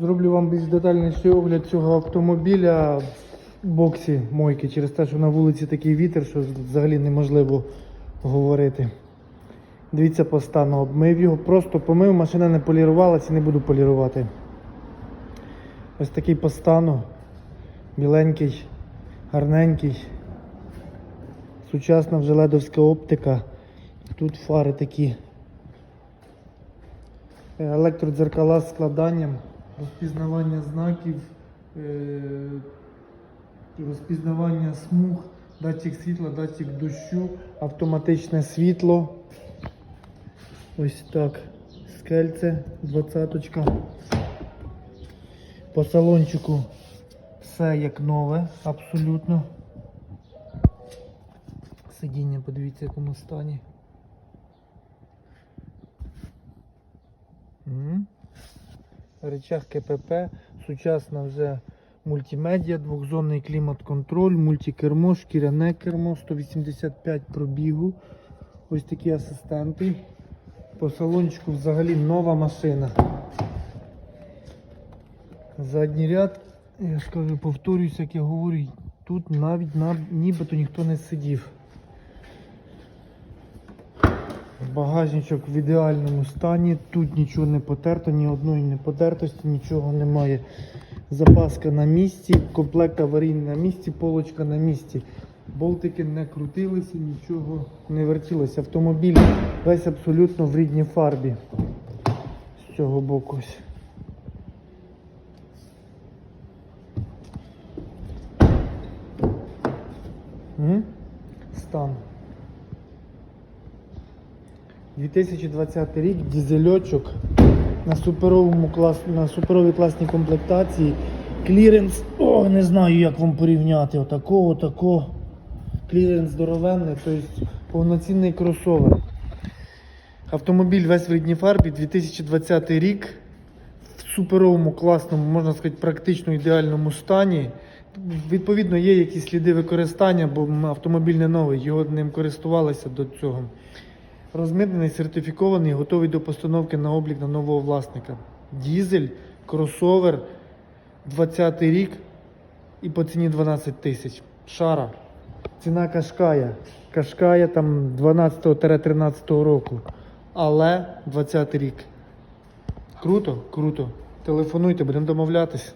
Зроблю вам більш детальніший огляд цього автомобіля в боксі мойки через те, що на вулиці такий вітер, що взагалі неможливо говорити. Дивіться по стану, обмив його, просто помив, машина не полірувалася, не буду полірувати. Ось такий по стану. Біленький, гарненький. Сучасна вже ледовська оптика. Тут фари такі. Електродзеркала з складанням, розпізнавання знаків, е, розпізнавання смуг, датчик світла, датчик дощу, автоматичне світло. Ось так. Скельце, двадцяточка. По салончику все як нове, абсолютно. Сидіння, подивіться, в якому стані. Речах КПП, сучасна вже мультимедіа, двохзонний клімат-контроль, мультикермо, шкіряне кермо, 185 пробігу. Ось такі асистенти. По салончику взагалі нова машина. Задній ряд, я ж кажу, повторююся, як я говорю, тут навіть нібито ніхто не сидів. Багажничок в ідеальному стані, тут нічого не потерто, ні одної не потертості, нічого немає. Запаска на місці, комплект аварійний на місці, полочка на місці. Болтики не крутилися, нічого не вертілося. Автомобіль весь абсолютно в рідній фарбі. З цього боку ось. Стан. 2020 рік, дізельочок на суперовому клас, на суперовій класній комплектації. Кліренс, о, не знаю, як вам порівняти. Отакого, отакого. Кліренс здоровенний, тобто повноцінний кросовер. Автомобіль весь в рідній фарбі, 2020 рік. В суперовому, класному, можна сказати, практично ідеальному стані. Відповідно, є якісь сліди використання, бо автомобіль не новий, його ним користувалися до цього. Розмитнений, сертифікований, готовий до постановки на облік на нового власника. Дізель, кросовер, 20 рік і по ціні 12 тисяч. Шара. Ціна Кашкая. Кашкая там 12-13 року. Але 20 рік. Круто, круто. Телефонуйте, будемо домовлятись.